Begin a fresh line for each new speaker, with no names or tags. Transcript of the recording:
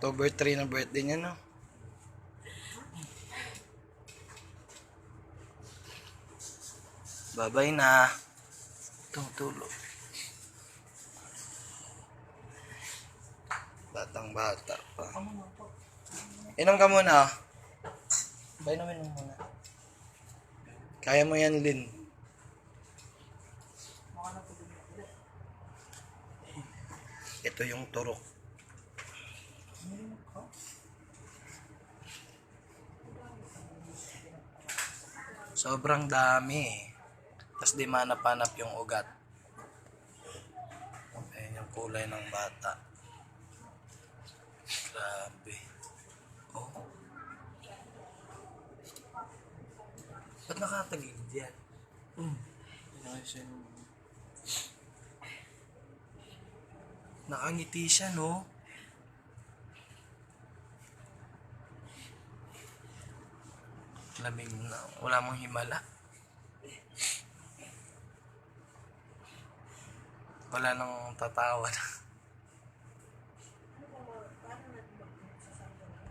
October 3 na birthday niya, no? Babay na. Tutulog. Batang bata pa. Inom ka muna. Bay naman mo muna. Kaya mo yan, Lin. Ito yung turok. Sobrang dami. Tapos di manap-hanap yung ugat. Ayan yung kulay ng bata. Grabe. Oh. Ba't nakatagilid yan? Hmm. Nakangiti siya, no? Lamig na. Wala mong himala. Wala nang tatawa na.